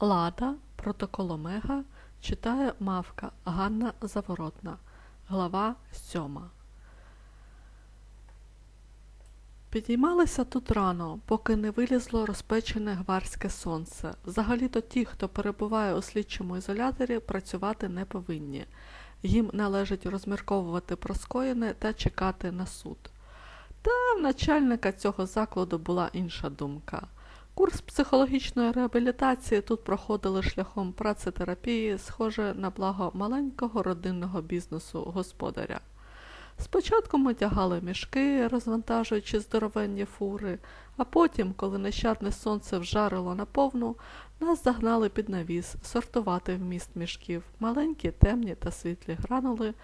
Лада, протокол Омега, читає мавка Ганна Заворотна, глава 7. Підіймалися тут рано, поки не вилізло розпечене гварське сонце. Взагалі-то ті, хто перебуває у слідчому ізоляторі, працювати не повинні. Їм належить розмірковувати про скоєне та чекати на суд. Та в начальника цього закладу була інша думка. Курс психологічної реабілітації тут проходили шляхом працетерапії, схоже на благо маленького родинного бізнесу господаря. Спочатку ми тягали мішки, розвантажуючи здоровенні фури, а потім, коли нещадне сонце вжарило наповну, нас загнали під навіс сортувати вміст мішків, маленькі, темні та світлі гранули,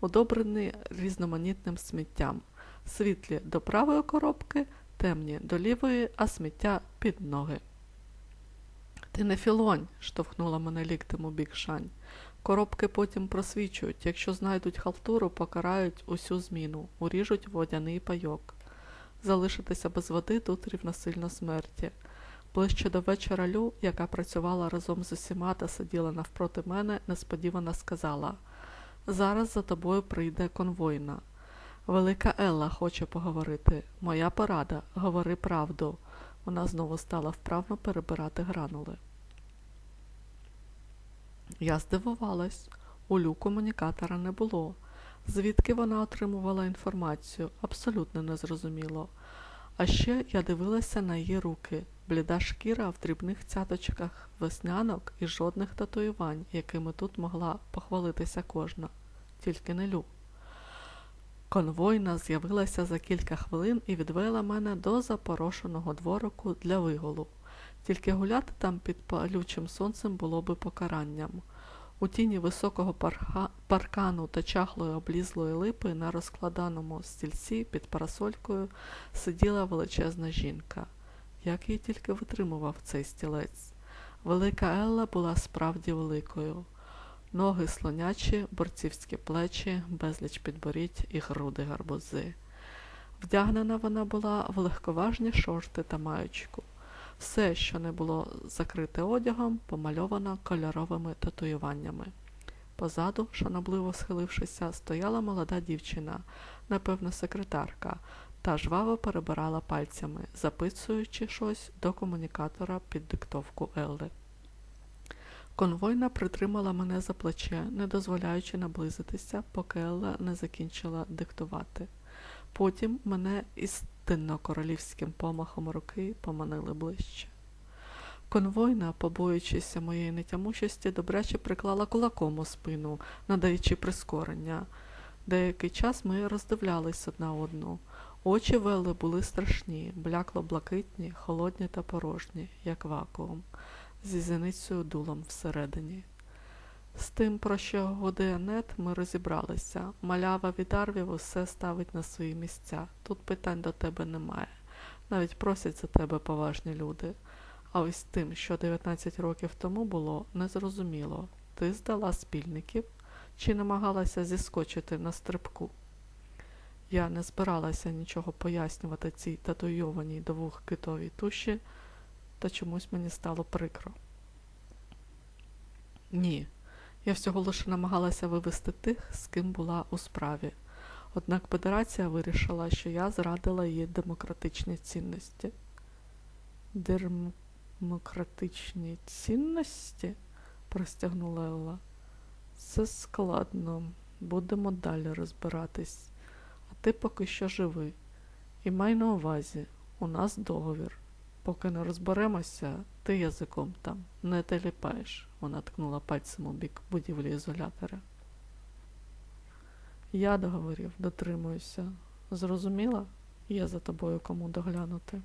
удобрені різноманітним сміттям, світлі до правої коробки, темні до лівої, а сміття під ноги. Ти не філонь, штовхнула мене ліктем у бік шань. Коробки потім просвічують, якщо знайдуть халтуру, покарають усю зміну, уріжуть водяний пайок. Залишитися без води тут рівносильно смерті. Ближче до вечора Лю, яка працювала разом з усіма та сиділа навпроти мене, несподівано сказала Зараз за тобою прийде конвойна. Велика Елла хоче поговорити. Моя порада, говори правду. Вона знову стала вправно перебирати гранули. Я здивувалась. У Лю комунікатора не було. Звідки вона отримувала інформацію, абсолютно незрозуміло. А ще я дивилася на її руки, бліда шкіра в дрібних цяточках веснянок і жодних татуювань, якими тут могла похвалитися кожна, тільки не Лю. Конвойна з'явилася за кілька хвилин і відвела мене до запорошеного дворику для виголу. Тільки гуляти там під палючим сонцем було би покаранням. У тіні високого парха... паркану та чахлої облізлої липи на розкладаному стільці під парасолькою сиділа величезна жінка. Як її тільки витримував цей стілець. Велика Елла була справді великою. Ноги слонячі, борцівські плечі, безліч підборідь і груди гарбузи. Вдягнена вона була в легковажні шорти та маючку. Все, що не було закрите одягом, помальовано кольоровими татуюваннями. Позаду, шанобливо схилившися, стояла молода дівчина, напевно, секретарка, та жваво перебирала пальцями, записуючи щось до комунікатора під диктовку Елли. Конвойна притримала мене за плече, не дозволяючи наблизитися, поки Елла не закінчила диктувати. Потім мене істинно королівським помахом руки поманили ближче. Конвойна, побоюючися моєї нетямучості, добряче приклала кулаком у спину, надаючи прискорення. Деякий час ми роздивлялись одна одну. Очі Велли були страшні, блякло блакитні, холодні та порожні, як вакуум, зі зіницею дулом всередині. З тим, про що годує нет, ми розібралися. Малява від Арвів усе ставить на свої місця. Тут питань до тебе немає. Навіть просять за тебе поважні люди. А ось тим, що 19 років тому було, незрозуміло. Ти здала спільників чи намагалася зіскочити на стрибку? Я не збиралася нічого пояснювати цій татуйованій до вух китовій туші, та чомусь мені стало прикро. Ні, я всього лише намагалася вивести тих, з ким була у справі. Однак Федерація вирішила, що я зрадила її демократичні цінності. Демократичні цінності? простягнула Елла. Це складно. Будемо далі розбиратись. А ти поки що живи. І май на увазі, у нас договір. Поки не розберемося, ти язиком там не теліпаєш, вона ткнула пальцем у бік будівлі ізолятора. Я договорів, дотримуюся. Зрозуміла? Є за тобою кому доглянути.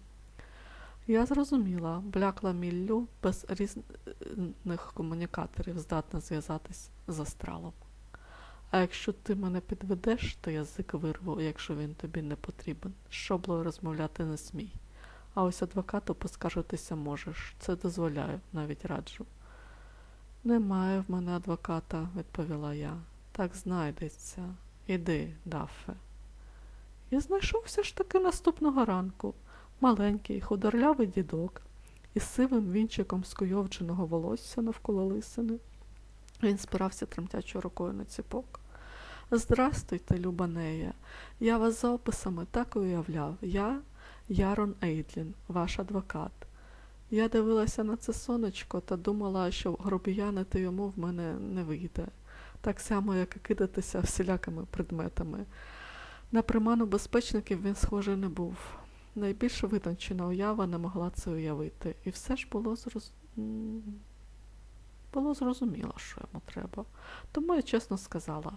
Я зрозуміла, блякла міллю без різних комунікаторів здатна зв'язатись з астралом. А якщо ти мене підведеш, то язик вирву, якщо він тобі не потрібен. Шоблою розмовляти не смій. А ось адвокату поскаржитися можеш. Це дозволяю, навіть раджу. Немає в мене адвоката, відповіла я. Так знайдеться. Іди, Даффе. І знайшов все ж таки наступного ранку маленький худорлявий дідок із сивим вінчиком скуйовдженого волосся навколо лисини. Він спирався тремтячою рукою на ціпок. Здрастуйте, люба Нея. Я вас за описами так і уявляв. Я Ярон Ейдлін, ваш адвокат. Я дивилася на це сонечко та думала, що гробіянити йому в мене не вийде, так само, як і кидатися всілякими предметами. На приману безпечників він схоже, не був. Найбільш витончена уява не могла це уявити, і все ж було зроз... було зрозуміло, що йому треба. Тому я чесно сказала,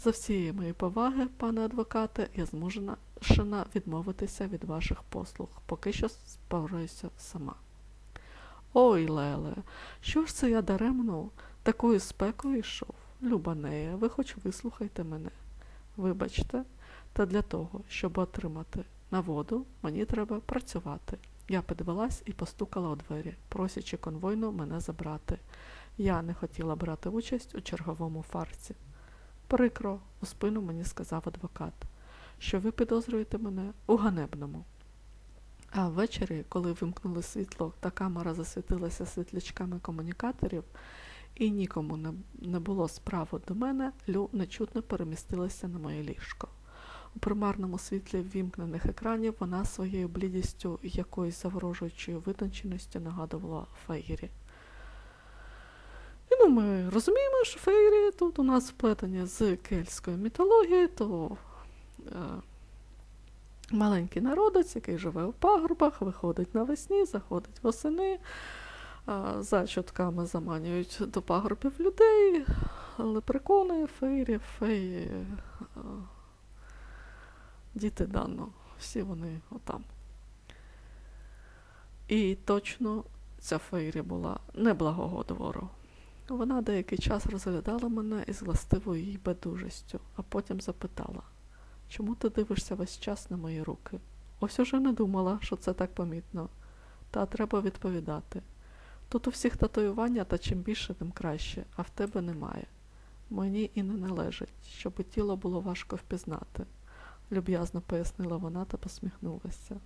за всієї моєї поваги, пане адвокате, я змушена відмовитися від ваших послуг, поки що спораюся сама. Ой, Леле, що ж це я даремно такою спекою йшов? Люба Нея, ви хоч вислухайте мене. Вибачте, та для того, щоб отримати на воду, мені треба працювати. Я підвелась і постукала у двері, просячи конвойно мене забрати. Я не хотіла брати участь у черговому фарсі. Прикро, у спину мені сказав адвокат, що ви підозрюєте мене у ганебному. А ввечері, коли вимкнули світло та камера засвітилася світлячками комунікаторів, і нікому не, було справи до мене, Лю нечутно перемістилася на моє ліжко. У примарному світлі ввімкнених екранів вона своєю блідістю якоюсь заворожуючою витонченістю нагадувала Фейрі. Ну, ми розуміємо, що Фейрі тут у нас вплетення з кельтської мітології, то е, маленький народець, який живе у пагорбах, виходить навесні, заходить восени, а, за чутками заманюють до пагорбів людей, лепрекони, фейрі, феї, а, діти дано, всі вони отам. І точно ця фейрі була неблагого двору. Вона деякий час розглядала мене із властивою їй байдужістю, а потім запитала, чому ти дивишся весь час на мої руки? Ось уже не думала, що це так помітно. Та треба відповідати. Тут у всіх татуювання, та чим більше, тим краще, а в тебе немає. Мені і не належить, щоб тіло було важко впізнати, люб'язно пояснила вона та посміхнулася.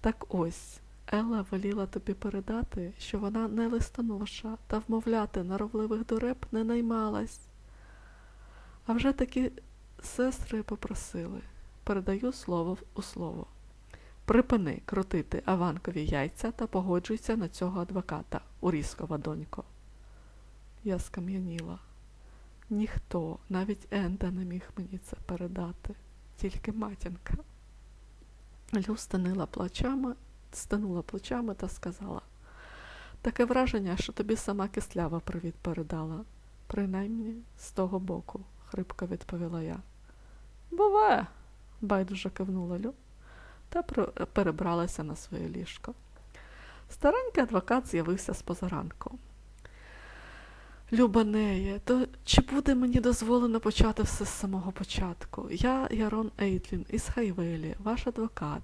Так ось, Елла веліла тобі передати, що вона не листоноша та вмовляти норовливих дуреб не наймалась. А вже такі сестри попросили передаю слово у слово. Припини крутити Аванкові яйця та погоджуйся на цього адвоката, Уріскова донько. Я скам'яніла. Ніхто, навіть Енда, не міг мені це передати, тільки матінка. Лю станила плечами, станула плечами та сказала таке враження, що тобі сама кислява привіт передала. Принаймні, з того боку, хрипко відповіла я. Буває, байдуже кивнула Лю та перебралася на своє ліжко. Старенький адвокат з'явився з позаранку. Люба Неє, то чи буде мені дозволено почати все з самого початку? Я Ярон Ейтлін із Хайвелі, ваш адвокат,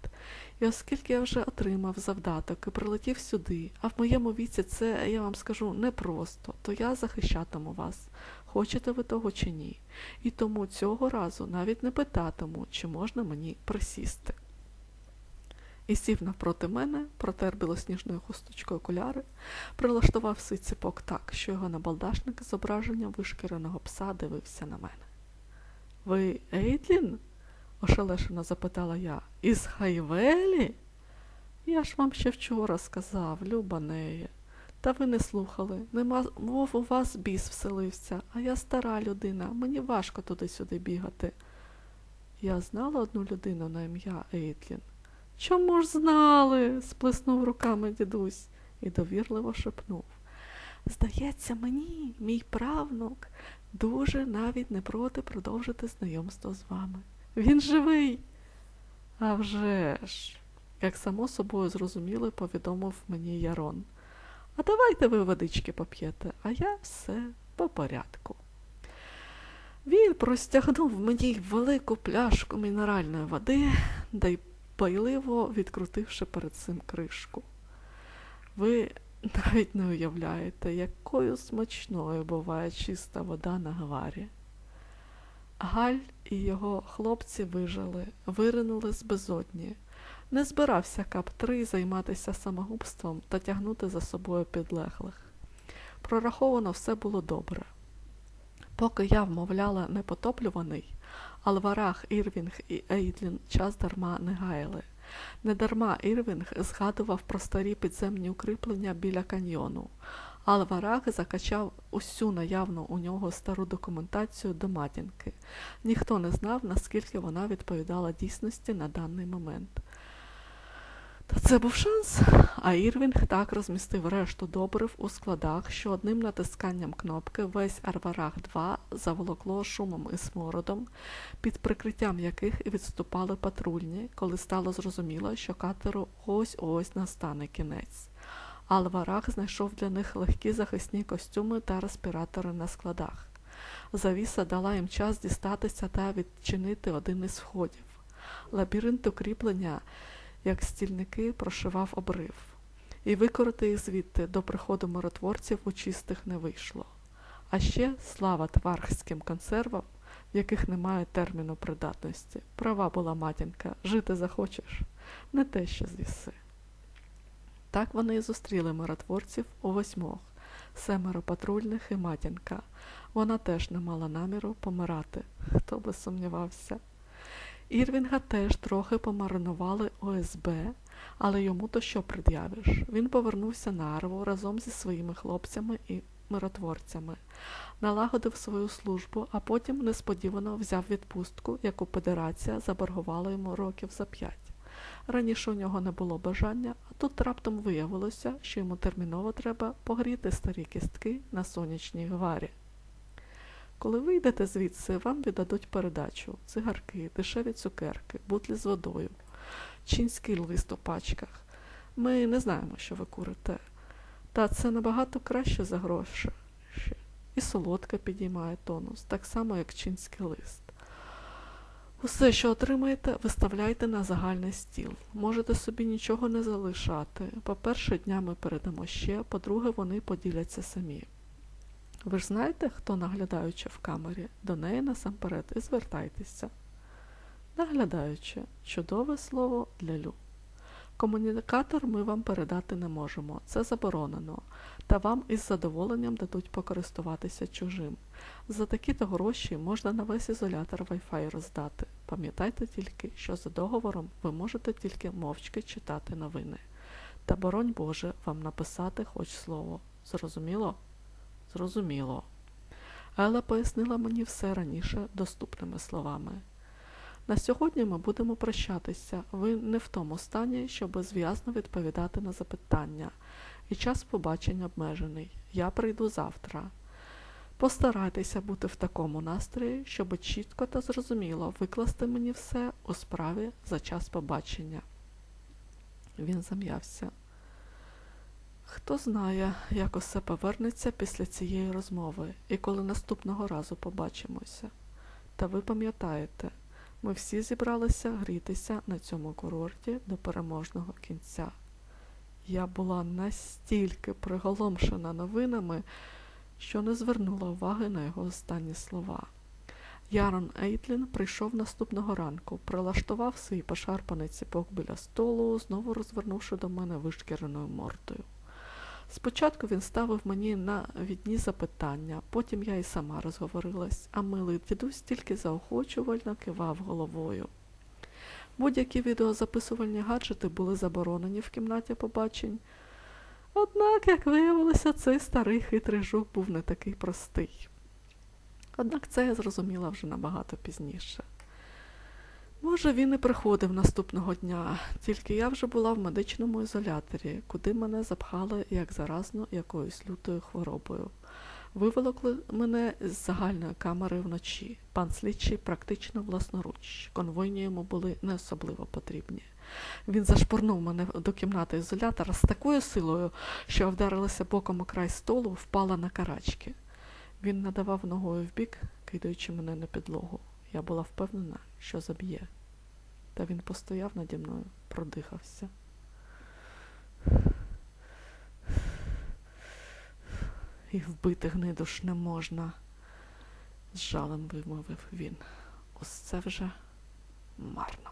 і оскільки я вже отримав завдаток і прилетів сюди, а в моєму віці це, я вам скажу, непросто, то я захищатиму вас, хочете ви того чи ні. І тому цього разу навіть не питатиму, чи можна мені присісти і сів навпроти мене, протер білосніжною хусточкою окуляри, прилаштував свій ціпок так, що його набалдашник з зображенням вишкіреного пса дивився на мене. Ви Ейдлін? ошелешено запитала я. Із Хайвелі? Я ж вам ще вчора сказав, люба неє. Та ви не слухали. Нема мов у вас біс вселився, а я стара людина, мені важко туди-сюди бігати. Я знала одну людину на ім'я Ейтлін. Чому ж знали? сплеснув руками дідусь і довірливо шепнув. Здається, мені, мій правнук, дуже навіть не проти продовжити знайомство з вами. Він живий. «А вже ж!» як само собою зрозуміло, повідомив мені Ярон. А давайте ви водички поп'єте, а я все по порядку. Він простягнув мені велику пляшку мінеральної води, да й пайливо відкрутивши перед цим кришку. Ви навіть не уявляєте, якою смачною буває чиста вода на гварі. Галь і його хлопці вижили, виринули з безодні, Не збирався КАП-3 займатися самогубством та тягнути за собою підлеглих. Прораховано все було добре. Поки я вмовляла непотоплюваний, Алварах, Ірвінг і Ейдлін час дарма не гаяли. Недарма Ірвінг згадував про старі підземні укріплення біля каньйону. Алварах закачав усю наявну у нього стару документацію до матінки. Ніхто не знав, наскільки вона відповідала дійсності на даний момент. Та це був шанс, а Ірвінг так розмістив решту добрив у складах, що одним натисканням кнопки весь Арварах 2 заволокло шумом і смородом, під прикриттям яких відступали патрульні, коли стало зрозуміло, що катеру ось-ось настане кінець. Алварах знайшов для них легкі захисні костюми та респіратори на складах. Завіса дала їм час дістатися та відчинити один із входів. Лабіринт укріплення як стільники прошивав обрив, і викорити їх звідти до приходу миротворців у чистих не вийшло. А ще слава твархським консервам, в яких немає терміну придатності. Права була матінка, жити захочеш, не те, що з'їси. Так вони і зустріли миротворців у восьмох, семеро патрульних і матінка. Вона теж не мала наміру помирати, хто би сумнівався. Ірвінга теж трохи помаринували ОСБ, але йому то що пред'явиш? Він повернувся на Арву разом зі своїми хлопцями і миротворцями, налагодив свою службу, а потім несподівано взяв відпустку, яку федерація заборгувала йому років за п'ять. Раніше у нього не було бажання, а тут раптом виявилося, що йому терміново треба погріти старі кістки на сонячній гварі. Коли вийдете звідси, вам віддадуть передачу, цигарки, дешеві цукерки, бутлі з водою, чінський лист у пачках. Ми не знаємо, що ви курите. Та це набагато краще за гроші. І солодка підіймає тонус, так само, як чінський лист. Усе, що отримаєте, виставляйте на загальний стіл. Можете собі нічого не залишати. По-перше, днями передамо ще, по-друге, вони поділяться самі. Ви ж знаєте, хто наглядаючи в камері, до неї насамперед і звертайтеся. Наглядаючи, чудове слово для лю. Комунікатор ми вам передати не можемо, це заборонено, та вам із задоволенням дадуть покористуватися чужим. За такі-то гроші можна на весь ізолятор Wi-Fi роздати. Пам'ятайте тільки, що за договором ви можете тільки мовчки читати новини. Та боронь Боже вам написати хоч слово. Зрозуміло? Зрозуміло. Ела пояснила мені все раніше доступними словами. На сьогодні ми будемо прощатися. Ви не в тому стані, щоб зв'язно відповідати на запитання, і час побачень обмежений. Я прийду завтра. Постарайтеся бути в такому настрої, щоб чітко та зрозуміло викласти мені все у справі за час побачення. Він зам'явся. Хто знає, як усе повернеться після цієї розмови і коли наступного разу побачимося. Та ви пам'ятаєте, ми всі зібралися грітися на цьому курорті до переможного кінця. Я була настільки приголомшена новинами, що не звернула уваги на його останні слова. Ярон Ейтлін прийшов наступного ранку, прилаштував свій пошарпаний ціпок біля столу, знову розвернувши до мене вишкіреною мордою. Спочатку він ставив мені на відні запитання, потім я й сама розговорилась, а милий дідусь тільки заохочувально кивав головою. Будь-які відеозаписувальні гаджети були заборонені в кімнаті побачень. Однак, як виявилося, цей старий хитрий жук був не такий простий. Однак це я зрозуміла вже набагато пізніше. Може, він і приходив наступного дня, тільки я вже була в медичному ізоляторі, куди мене запхали як заразну якоюсь лютою хворобою. Виволокли мене з загальної камери вночі. Пан слідчий практично власноруч. Конвойні йому були не особливо потрібні. Він зашпурнув мене до кімнати ізолятора з такою силою, що вдарилася боком у край столу, впала на карачки. Він надавав ногою вбік, кидаючи мене на підлогу. Я була впевнена, що заб'є. Та він постояв наді мною, продихався. І вбити гниду ж не можна, з жалем вимовив він. Це вже марно.